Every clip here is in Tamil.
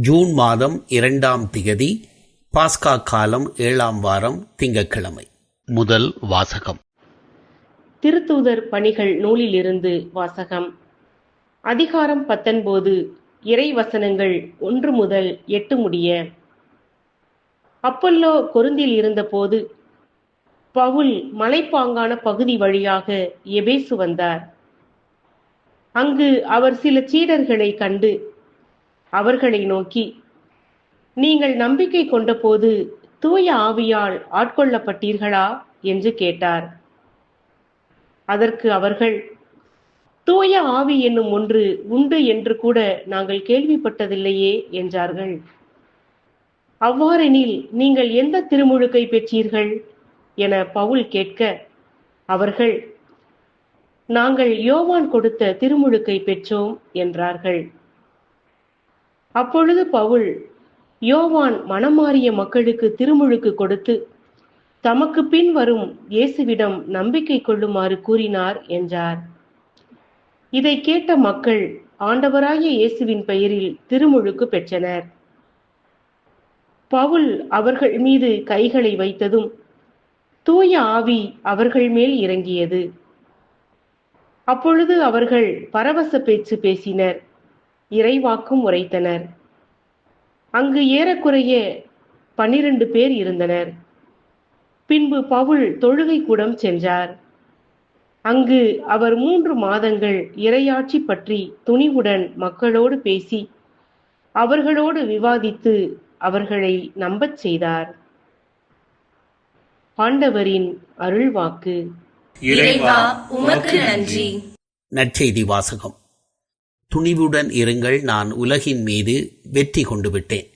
ஜூன் மாதம் இரண்டாம் திகதி பாஸ்கா காலம் ஏழாம் வாரம் திங்கட்கிழமை. முதல் வாசகம். திருத்தூதர் பணிகள் நூலிலிருந்து வாசகம். அதிகாரம் பத்தொன்பது இறை வசனங்கள் ஒன்று முதல் எட்டு முடிய. அப்பல்லோ கொருந்தில் இருந்தபோது பவுல் மலைப்பாங்கான பகுதி வழியாக எபேசு வந்தார். அங்கு அவர் சில சீடர்களை கண்டு அவர்களை நோக்கி நீங்கள் நம்பிக்கை கொண்டபோது தூய ஆவியால் ஆட்கொள்ளப்பட்டீர்களா? என்று கேட்டார். அதற்கு அவர்கள் தூய ஆவி என்னும் ஒன்று உண்டு என்று கூட நாங்கள் கேள்விப்பட்டதில்லையே என்றார்கள். அவ்வாறெனில் நீங்கள் எந்த திருமுழுக்கை பெற்றீர்கள்? என பவுல் கேட்க அவர்கள் நாங்கள் யோவான் கொடுத்த திருமுழுக்கை பெற்றோம் என்றார்கள். அப்பொழுது பவுல் யோவான் மனமாறிய மக்களுக்கு திருமுழுக்கு கொடுத்து தமக்கு பின் வரும் இயேசுவிடம் நம்பிக்கை கொள்ளுமாறு கூறினார் என்றார். இதை கேட்ட மக்கள் ஆண்டவராகிய இயேசுவின் பெயரில் திருமுழுக்கு பெற்றனர். பவுல் அவர்கள் மீது கைகளை வைத்ததும் தூய ஆவி அவர்கள் மேல் இறங்கியது. அப்பொழுது அவர்கள் பரவச பேச்சு பேசினர். இறைவாக்கும் உரைத்தனர். அங்கு ஏறக்குறைய பன்னிரண்டு பேர் இருந்தனர். பின்பு பவுல் தொழுகை கூடம் சென்றார். அங்கு அவர் மூன்று மாதங்கள் இரையாட்சி பற்றி துணிவுடன் மக்களோடு பேசி அவர்களோடு விவாதித்து அவர்களை நம்பச் செய்தார். ஆண்டவரின் அருள்வாக்கு. நன்றி. நற்செய்தி வாசகம். துணிவுடன் இருங்கள் நான் உலகின் மீது வெற்றி கொண்டு விட்டேன்.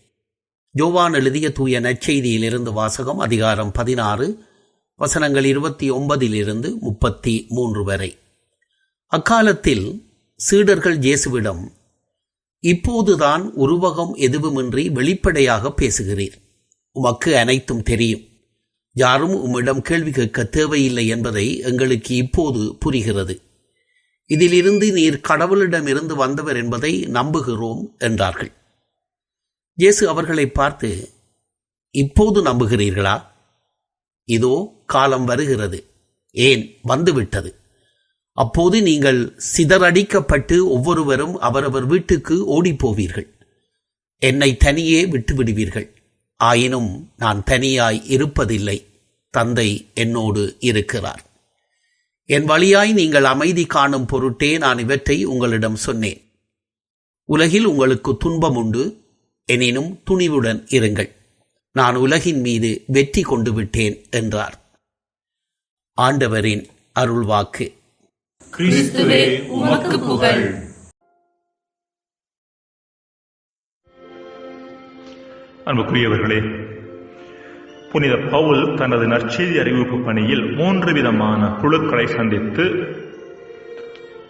ஜோவான் எழுதிய தூய நற்செய்தியிலிருந்து வாசகம் அதிகாரம் பதினாறு வசனங்கள் இருபத்தி ஒன்பதிலிருந்து முப்பத்தி மூன்று வரை. அக்காலத்தில் சீடர்கள் இயேசுவிடம் இப்போதுதான் உருவகம் எதுவுமின்றி வெளிப்படையாக பேசுகிறீர். உமக்கு அனைத்தும் தெரியும். யாரும் உம்மிடம் கேள்வி கேட்க தேவையில்லை என்பதை எங்களுக்கு இப்போது புரிகிறது. இதிலிருந்து நீர் கடவுளிடமிருந்து வந்தவர் என்பதை நம்புகிறோம் என்றார்கள். இயேசு அவர்களை பார்த்து இப்போது நம்புகிறீர்களா? இதோ காலம் வருகிறது. ஏன்? வந்துவிட்டது. அப்போது நீங்கள் சிதறடிக்கப்பட்டு ஒவ்வொருவரும் அவரவர் வீட்டுக்கு ஓடிப்போவீர்கள். என்னை தனியே விட்டுவிடுவீர்கள். ஆயினும் நான் தனியாய் இருப்பதில்லை. தந்தை என்னோடு இருக்கிறார். என் வழியாய் நீங்கள் அமைதி காணும் பொருட்டே நான் இவற்றை உங்களிடம் சொன்னேன். உலகில் உங்களுக்கு துன்பம் உண்டு எனினும் துணிவுடன் இருங்கள். நான் உலகின் மீது வெற்றி கொண்டு விட்டேன் என்றார். ஆண்டவரின் அருள்வாக்கு. அன்புக்குரியவர்களே புனித பவுல் தனது நற்செய்தி அறிவிப்பு பணியில் மூன்று விதமான குழுக்களை சந்தித்து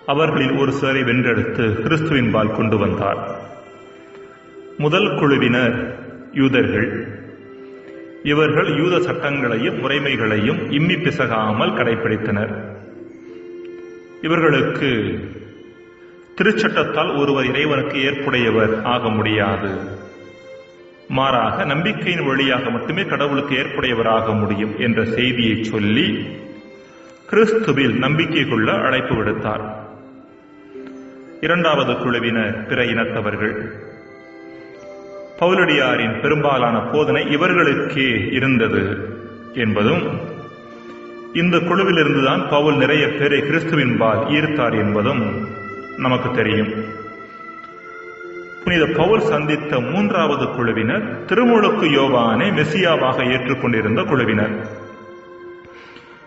அவர்களில் ஒரு சிலரை வென்றெடுத்து கிறிஸ்துவின் பால் கொண்டு வந்தார். முதல் குழுவினர் யூதர்கள். இவர்கள் யூத சட்டங்களையும் முறைமைகளையும் இம்மி பிசகாமல் கடைபிடித்தனர். இவர்களுக்கு திருச்சட்டத்தால் ஒருவர் இறைவனுக்கு ஏற்புடையவர் ஆக முடியாது. மாறாக நம்பிக்கையின் வழியாக மட்டுமே கடவுளுக்கு ஏற்புடையவராக முடியும் என்ற செய்தியை சொல்லி கிறிஸ்துவில் நம்பிக்கை கொள்ள அழைப்பு விடுத்தார். இரண்டாவது குழுவினர் பிற இனத்தவர்கள். பவுலடியாரின் பெரும்பாலான போதனை இவர்களுக்கே இருந்தது என்பதும் இந்த குழுவிலிருந்துதான் பவுல் நிறைய பேரை கிறிஸ்துவின் பால் ஈர்த்தார் என்பதும் நமக்கு தெரியும். புனித பவுல் சந்தித்த மூன்றாவது குழுவினர் திருமுழுக்கு யோவானை மெசியாவாக ஏற்றுக்கொண்டிருந்த குழுவினர்.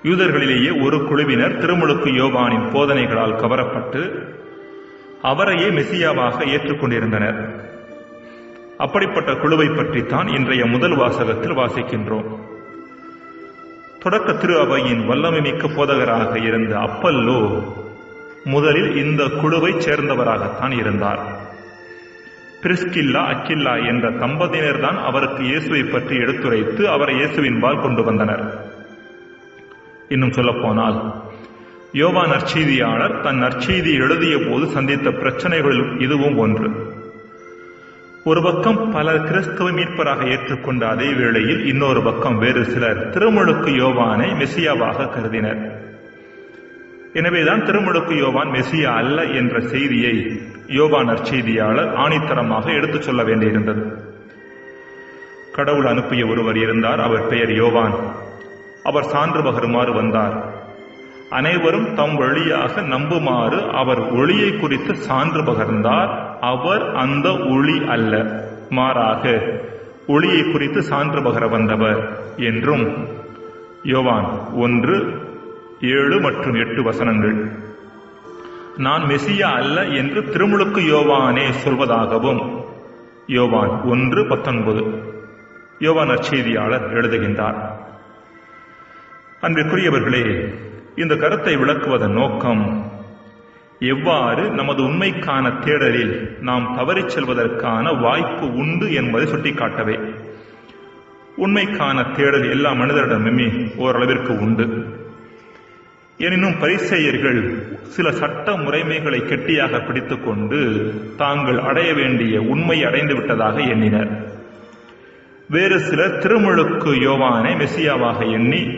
யூதர்களிலேயே ஒரு குழுவினர் திருமுழுக்கு யோவானின் போதனைகளால் கவரப்பட்டு அவரையே மெசியாவாக ஏற்றுக்கொண்டிருந்தனர். அப்படிப்பட்ட குழுவை பற்றித்தான் இன்றைய முதல் வாசகத்தில் வாசிக்கின்றோம். தொடக்க திரு அவையின் வல்லமை மிக்க போதகராக இருந்த அப்பல்லோ முதலில் இந்த குழுவைச் சேர்ந்தவராகத்தான் இருந்தார். பிரிஸ்கில்லா அக்கில்லா என்ற தம்பதியினர் தான் அவருக்கு இயேசுவை பற்றி எடுத்துரைத்து அவரை இயேசுவின் பால் கொண்டு வந்தனர். இன்னும் சொல்லப்போனால் யோவா நற்செய்தியாளர் தன் நற்செய்தி எழுதிய போது சந்தித்த பிரச்சனைகள் இதுவும் ஒன்று. ஒரு பக்கம் பலர் கிறிஸ்துவ மீட்பராக ஏற்றுக்கொண்ட அதே வேளையில் இன்னொரு பக்கம் வேறு சிலர் திருமுழுக்கு யோவானை மெசியாவாக கருதினர். எனவேதான் திருமுழுக்கு யோவான் மெசியா அல்ல என்ற செய்தியை யோவான் நற்செய்தியாளர் ஆணித்தரமாக எடுத்துச் சொல்ல வேண்டியிருந்தது. கடவுள் அனுப்பிய ஒருவர் இருந்தார் அவர் பெயர் யோவான். அவர் சான்று பகருமாறு வந்தார். அனைவரும் தம் வழியாக நம்புமாறு அவர் ஒளியை குறித்து சான்று பகர்ந்தார். அவர் அந்த ஒளி அல்ல மாறாக ஒளியை குறித்து சான்று பகர வந்தவர் என்றும் யோவான் ஒன்று ஏழு மற்றும் எட்டு வசனங்கள். நான் மெசியா அல்ல என்று திருமுழுக்கு யோவானே சொல்வதாகவும் யோவான் ஒன்று பத்தொன்பது. யோவான் நற்செய்தியாளர் எழுதுகின்றார். அன்பிற்குரியவர்களே இந்த கருத்தை விளக்குவதன் நோக்கம் எவ்வாறு நமது உண்மைக்கான தேடலில் நாம் தவறிச் செல்வதற்கான வாய்ப்பு உண்டு என்பதை சுட்டிக்காட்டவே. உண்மைக்கான தேடல் எல்லா மனிதரிடமுமே ஓரளவிற்கு உண்டு. எனினும் பரிசெயர்கள் சில சட்ட முறைமைகளை கெட்டியாக பிடித்துக்கொண்டு தாங்கள் அடைய வேண்டிய உண்மை அடைந்து விட்டதாக எண்ணினர். வேறு சிலர் திருமுழுக்கு யோவானை மெசியாவாக எண்ணி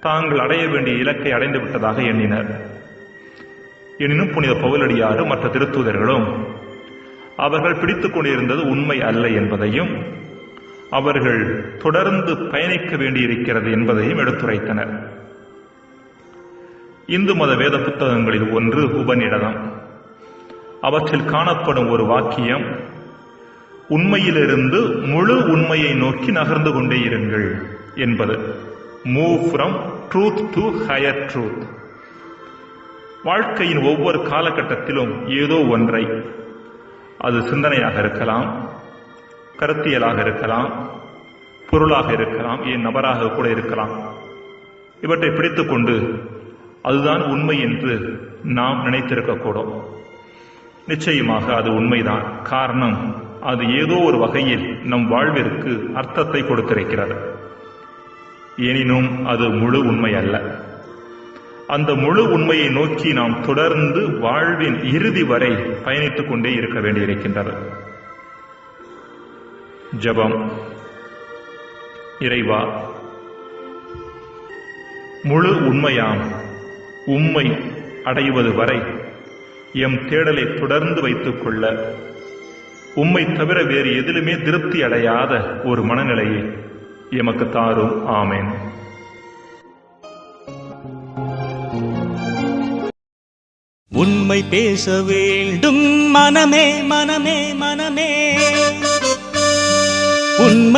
தாங்கள் அடைய வேண்டிய இலக்கை அடைந்து விட்டதாக எண்ணினர். எனினும் புனித பவுலடியாரும் மற்ற திருத்தூதர்களும் அவர்கள் பிடித்துக் கொண்டிருந்தது உண்மை அல்ல என்பதையும் அவர்கள் தொடர்ந்து பயணிக்க வேண்டியிருக்கிறது என்பதையும் எடுத்துரைத்தனர். இந்து மத வேத புத்தகங்களில் ஒன்று உபநிடதம். அவற்றில் காணப்படும் ஒரு வாக்கியம் உண்மையிலிருந்து முழு உண்மையை நோக்கி நகர்ந்து கொண்டே இருங்கள் என்பது. Move from truth to higher truth வாழ்க்கையின் ஒவ்வொரு காலகட்டத்திலும் ஏதோ ஒன்றை. அது சிந்தனையாக இருக்கலாம் கருத்தியலாக இருக்கலாம் பொருளாக இருக்கலாம் ஏன் நபராக கூட இருக்கலாம். இவற்றை பிடித்துக்கொண்டு அதுதான் உண்மை என்று நாம் நினைத்திருக்கக்கூடும். நிச்சயமாக அது உண்மைதான். காரணம் அது ஏதோ ஒரு வகையில் நம் வாழ்விற்கு அர்த்தத்தை கொடுத்திருக்கிறது. எனினும் அது முழு உண்மை அல்ல. அந்த முழு உண்மையை நோக்கி நாம் தொடர்ந்து வாழ்வின் இறுதி வரை பயணித்துக் கொண்டே இருக்க வேண்டியிருக்கின்றது. ஜெபம். இறைவா முழு உண்மையாம். உம்மை அடைவது வரை எம் தேடலை தொடர்ந்து வைத்துக் கொள்ள உம்மை தவிர வேறு எதிலுமே திருப்தி அடையாத ஒரு மனநிலையை எமக்கு தாரும். ஆமேன். உண்மை பேச வேண்டும். மனமே மனமே மனமே.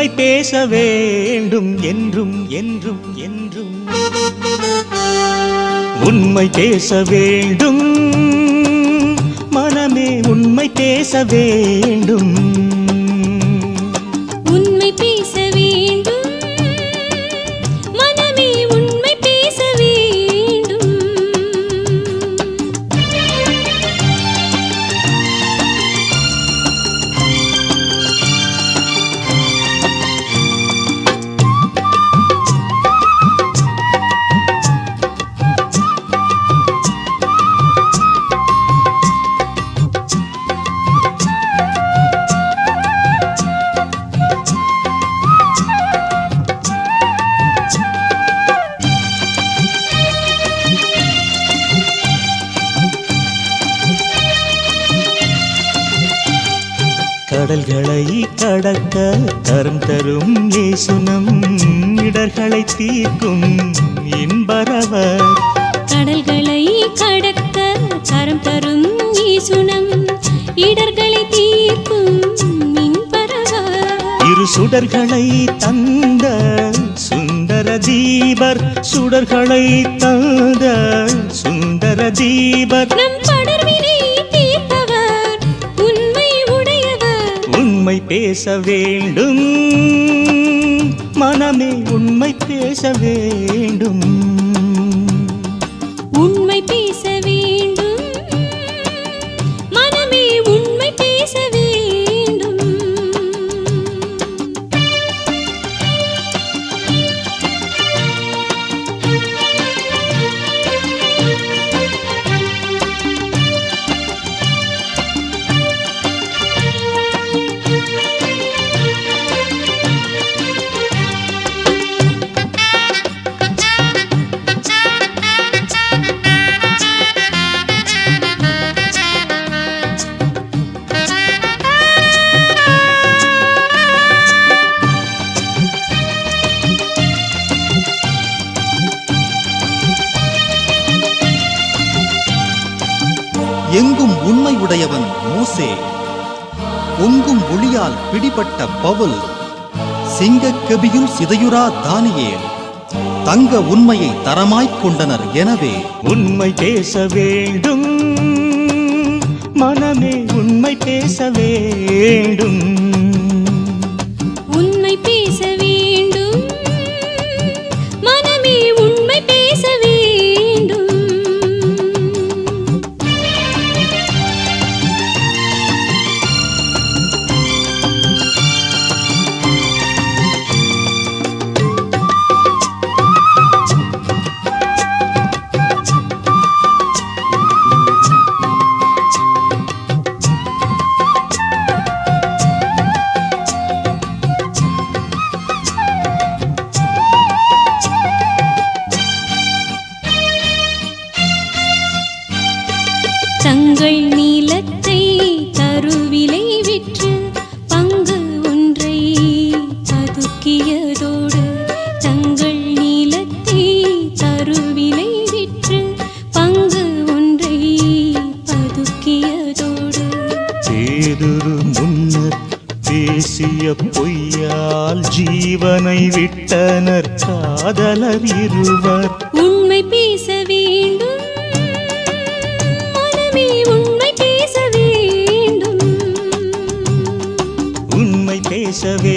உண்மை பேச வேண்டும் என்றும் என்றும் என்றும். உண்மை பேச வேண்டும். மனமே உண்மை பேச வேண்டும். கடல்களை கடக்க கரம் தரும் இயேசுனம் இடர்களை தீர்க்கும் இன்பரவர். கடல்களை கடக்க கரம் தரும் ஈசுனம் இடர்களை தீர்க்கும் இரு சுடர்களை தந்த சுந்தர தீபர் சுடர்களை தந்த சுந்தர தீபர். நம் பேச வேண்டும். மனமே உண்மை பேச வேண்டும். உண்மை பேச உண்மை உடையவன் மோசே. உங்கும் ஒளியால் பிடிபட்ட பவுல் சிங்கக் கெபியுள் சிதையுறா தானியேல். தங்க உண்மையை தரமாய்க் கொண்டனர் எனவே. உண்மை பேச வேண்டும் மனமே உண்மை பேச வேண்டும். உண்மை